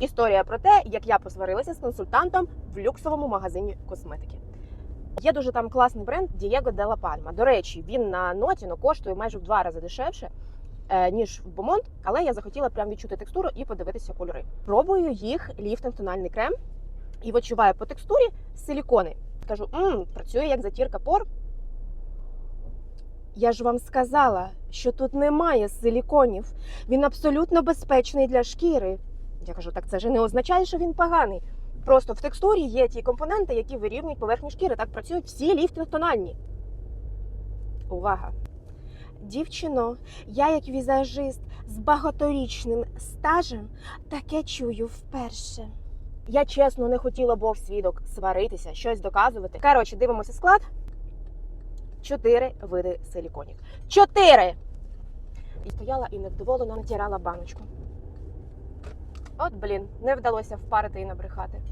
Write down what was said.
Історія про те, як я посварилася з консультантом в люксовому магазині косметики. Є дуже там класний бренд Diego de la Palma. До речі, він на Нотіно коштує майже в два рази дешевше, е, ніж в Бомонт, але я захотіла прям відчути текстуру і подивитися кольори. Пробую їх ліфтинг тональний крем і відчуваю по текстурі силікони. Кажу, мм, працює як затірка пор. Я ж вам сказала, що тут немає силіконів. Він абсолютно безпечний для шкіри. Я кажу, так це ж не означає, що він поганий. Просто в текстурі є ті компоненти, які вирівнюють поверхню шкіри. Так працюють всі ліфтинг тональні. Увага! Дівчино, я як візажист з багаторічним стажем таке чую вперше. Я чесно не хотіла Бог свідок сваритися, щось доказувати. Коротше, дивимося склад. Чотири види силіконів. Чотири! І стояла і невдоволено натирала баночку. От, блін, не вдалося впарити і набрехати.